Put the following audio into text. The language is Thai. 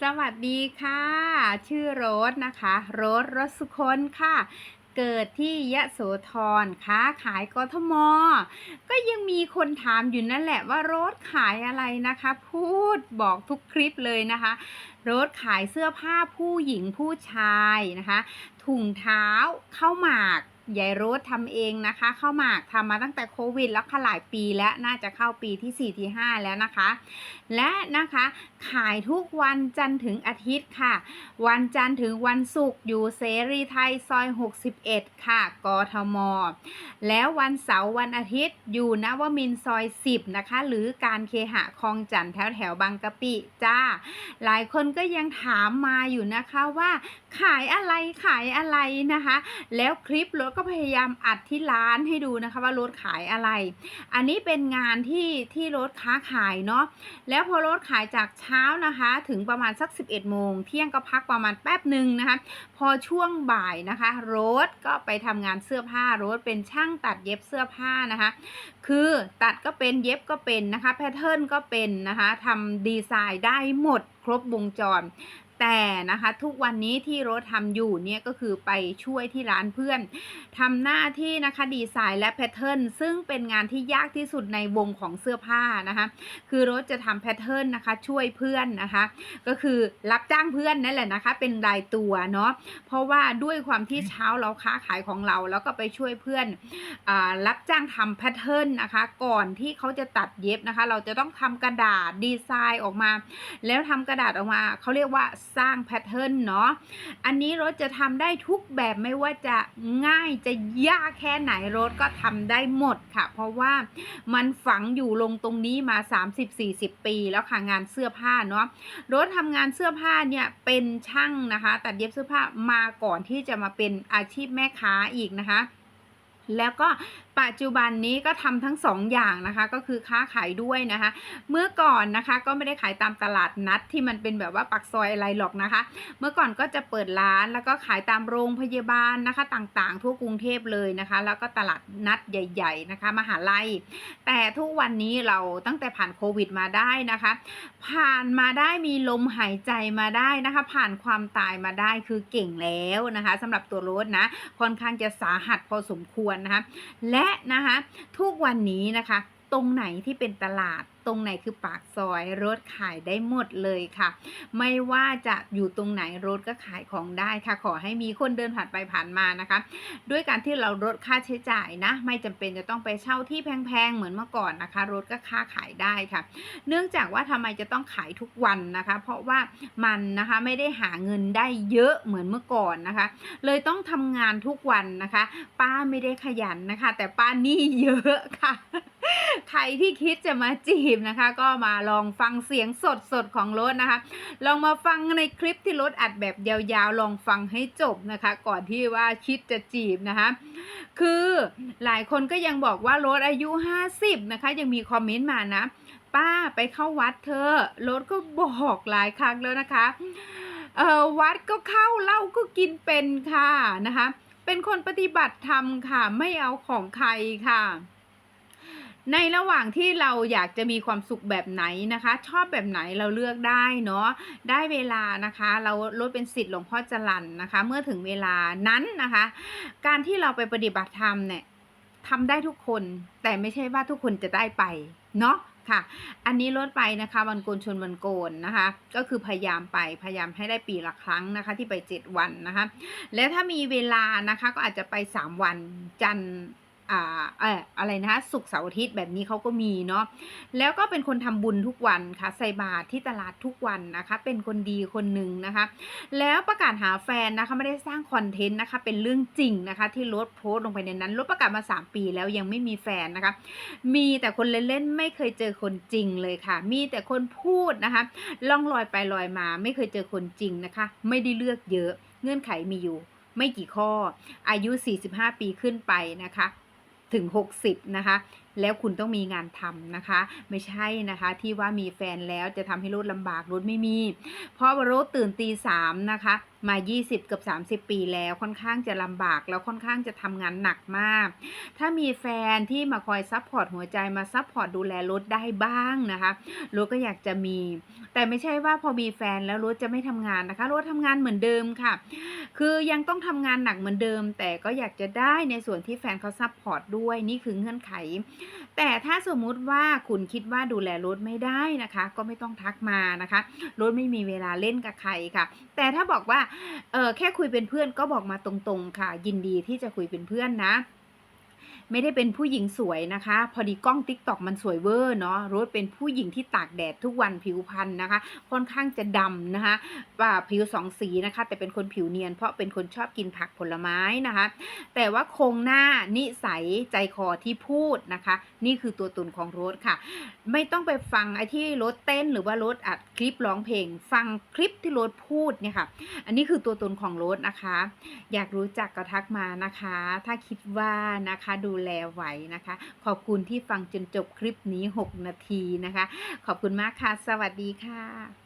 สวัสดีค่ะ ชื่อโรสนะคะ โรสรสุคนค่ะ เกิดที่ยะโสธรค้าขายกทม ก็ยังมีคนถามอยู่นั่นแหละว่าโรสขายอะไรนะคะ พูดบอกทุกคลิปเลยนะคะ โรสขายเสื้อผ้าผู้หญิงผู้ชายนะคะ ถุงเท้าเข้าวหมากยายโรสทำเองนะคะข้าวหมากทำมาตั้งแต่โควิด แล้วค่ะหลายปีแล้วน่าจะเข้าปีที่ 4 ที่ 5 แล้วนะคะ และนะคะ ขายทุกวันจันทร์ถึงอาทิตย์ค่ะ วันจันทร์ถึงวันศุกร์อยู่เสรีไทยซอย 61 ค่ะ กทม แล้ววันเสาร์วันอาทิตย์อยู่นวมินซอย 10 นะคะ หรือการเคหะคลองจันทร์แถวแถวบางกะปิจ้า หลายคนก็ยังถามมาอยู่นะคะว่า ขายอะไรขายอะไรนะคะ แล้วคลิปรถก็พยายามอัดที่ร้านให้ดูนะคะว่ารถขายอะไร อันนี้เป็นงานที่ที่รถค้าขายเนาะแล้วพอรถขายจากเช้านะคะถึงประมาณสัก 11โมงเที่ยงก็พักประมาณแป๊บหนึ่งนะคะพอช่วงบ่ายนะคะโรสก็ไปทำงานเสื้อผ้าโรสเป็นช่างตัดเย็บเสื้อผ้านะคะ คือตัดก็เป็นเย็บก็เป็นนะคะแพทเทิร์นก็เป็นนะคะทำดีไซน์ได้หมดครบวงจร แต่นะคะทุกวันนี้ที่รถทำอยู่เนี่ยก็คือไปช่วยที่ร้านเพื่อนทำหน้าที่นะคะดีไซน์และแพทเทิร์นซึ่งเป็นงานที่ยากที่สุดในวงของเสื้อผ้านะคะคือรถจะทำแพทเทิร์นนะคะช่วยเพื่อนนะคะก็คือรับจ้างเพื่อนนั่นแหละนะคะเป็นรายตัวเนาะเพราะว่าด้วยความที่เช้าเราค้าขายของเราแล้วก็ไปช่วยเพื่อนอารับจ้างทำแพทเทิร์นนะคะก่อนที่เขาจะตัดเย็บนะคะ เราจะต้องทำกระดาษดีไซน์ออกมา แล้วทำกระดาษออกมาเขาเรียกว่าสร้างแพทเทิร์นเนาะอันนี้รถจะทำได้ทุกแบบไม่ว่าจะง่ายจะยากแค่ไหนรถก็ทำได้หมดค่ะ เพราะว่ามันฝังอยู่ลงตรงนี้มา 30-40 ปีแล้วค่ะงานเสื้อผ้าเนาะรถทำงานเสื้อผ้าเนี่ยเป็นช่างนะคะ ตัดเย็บเสื้อผ้ามาก่อนที่จะมาเป็นอาชีพแม่ค้าอีกนะคะแล้วก็ปัจจุบันนี้ก็ทำทั้งสองอย่างนะคะก็คือค้าขายด้วยนะคะ เมื่อก่อนนะคะก็ไม่ได้ขายตามตลาดนัดที่มันเป็นแบบว่าปักซอยอะไรหรอกนะคะ เมื่อก่อนก็จะเปิดร้านแล้วก็ขายตามโรงพยาบาลนะคะต่างๆ ทั่วกรุงเทพเลยนะคะ แล้วก็ตลาดนัดใหญ่ ๆนะคะ มหาลัย แต่ทุกวันนี้เราตั้งแต่ผ่านโควิดมาได้นะคะ ผ่านมาได้มีลมหายใจมาได้นะคะ ผ่านความตายมาได้คือเก่งแล้วนะคะสำหรับตัวรถนะค่อนข้างจะสาหัสพอสมควรนะคะและและนะคะทุกวันนี้นะคะ ตรงไหนที่เป็นตลาด ตรงไหนคือปากซอยรถขายได้หมดเลยค่ะ ไม่ว่าจะอยู่ตรงไหนรถก็ขายของได้ค่ะ ขอให้มีคนเดินผ่านไปผ่านมานะคะ ด้วยการที่เราลดค่าใช้จ่ายนะ ไม่จำเป็นจะต้องไปเช่าที่แพงๆเหมือนเมื่อก่อนนะคะ รถก็ค้าขายได้ค่ะ เนื่องจากว่าทำไมจะต้องขายทุกวันนะคะ เพราะว่ามันนะคะไม่ได้หาเงินได้เยอะเหมือนเมื่อก่อนนะคะ เลยต้องทำงานทุกวันนะคะ ป้าไม่ได้ขยันนะคะ แต่ป้านี้เยอะค่ะ ใครที่คิดจะมาจีบนะคะ ก็มาลองฟังเสียงสดๆของรถนะคะ ลองมาฟังในคลิปที่รถอัดแบบยาวๆ ลองฟังให้จบนะคะ ก่อนที่ว่าคิดจะจีบนะคะ คือหลายคนก็ยังบอกว่ารถอายุ 50 นะคะ ยังมีคอมเมนต์มานะ ป้าไปเข้าวัดเธอรถก็บอกหลายครั้งแล้วนะคะเออวัดก็เข้าเหล้าก็กินเป็นค่ะนะคะ เป็นคนปฏิบัติธรรมค่ะ ไม่เอาของใครค่ะ ในระหว่างที่เราอยากจะมีความสุขแบบไหนนะคะ ชอบแบบไหนเราเลือกได้เนาะได้เวลานะคะ เราลดเป็นสิทธิ์หลวงพ่อจรันนะคะ เมื่อถึงเวลานั้นนะคะ การที่เราไปปฏิบัติธรรมเนี่ยทำได้ทุกคนแต่ไม่ใช่ว่าทุกคนจะได้ไปเนาะค่ะ อันนี้ลดไปนะคะวันโกนชนวันโกนนะคะ ก็คือพยายามไปพยายามให้ได้ปีละครั้งนะคะ ที่ไป 7 วันนะคะ แล้วถ้ามีเวลานะคะก็อาจจะไป 3 วันจันทร์ อ่าอะไรนะคะศุกเสาร์อาทิตย์แบบนี้เขาก็มีเนาะแล้วก็เป็นคนทำบุญทุกวันค่ะใส่บาตรที่ตลาดทุกวันนะคะ เป็นคนดีคนหนึ่งนะคะ แล้วประกาศหาแฟนนะคะไม่ได้สร้างคอนเทนต์นะคะ เป็นเรื่องจริงนะคะ ที่รถโพสต์ลงไปในนั้นรถประกาศมา 3 ปีแล้วยังไม่มีแฟนนะคะ มีแต่คนเล่นๆไม่เคยเจอคนจริงเลยค่ะ มีแต่คนพูดนะคะล่องลอยไปลอยมาไม่เคยเจอคนจริงนะคะ ไม่ได้เลือกเยอะเงื่อนไขมีอยู่ไม่กี่ข้ออายุ 45 ปีขึ้นไปนะคะ ถึง 60 นะคะ แล้วคุณต้องมีงานทำนะคะ ไม่ใช่นะคะที่ว่ามีแฟนแล้วจะทำให้รถลำบากรถไม่มี เพราะว่ารถตื่นตีสามนะคะมา 20 กับ 30 ปีแล้วค่อนข้างจะลำบากแล้วค่อนข้างจะทำงานหนักมาก ถ้ามีแฟนที่มาคอยซัพพอร์ตหัวใจมาซัพพอร์ตดูแลรถได้บ้างนะคะรถก็อยากจะมี แต่ไม่ใช่ว่าพอมีแฟนแล้วรถจะไม่ทำงานนะคะรถทำงานเหมือนเดิมค่ะ คือยังต้องทำงานหนักเหมือนเดิม แต่ก็อยากจะได้ในส่วนที่แฟนเขาซัพพอร์ตด้วยนี่คือเงื่อนไขแต่ถ้าสมมุติว่าคุณคิดว่าดูแลรถไม่ได้นะคะ ก็ไม่ต้องทักมานะคะรถไม่มีเวลาเล่นกับใครค่ะ แต่ถ้าบอกว่าเออแค่คุยเป็นเพื่อนก็บอกมาตรงๆค่ะ ยินดีที่จะคุยเป็นเพื่อนนะ ไม่ได้เป็นผู้หญิงสวยนะคะ พอดีกล้องติ๊กตอกมันสวยเวอร์เนาะรถเป็นผู้หญิงที่ตากแดดทุกวันผิวพรรณนะคะ ค่อนข้างจะดำนะคะว่าผิวสองสีนะคะ แต่เป็นคนผิวเนียน เพราะเป็นคนชอบกินผักผลไม้นะคะ แต่ว่าโครงหน้านิสัยใจคอที่พูดนะคะ นี่คือตัวตนของรถค่ะ ไม่ต้องไปฟังไอ้ที่รถเต้นหรือว่ารถอัดคลิปร้องเพลง ฟังคลิปที่รถพูดเนี่ยค่ะ อันนี้คือตัวตนของรถนะคะ อยากรู้จักก็ทักมานะคะ ถ้าคิดว่านะคะดูแลไว้นะคะ ขอบคุณที่ฟังจนจบคลิปนี้ 6 นาทีนะคะ ขอบคุณมากค่ะ สวัสดีค่ะ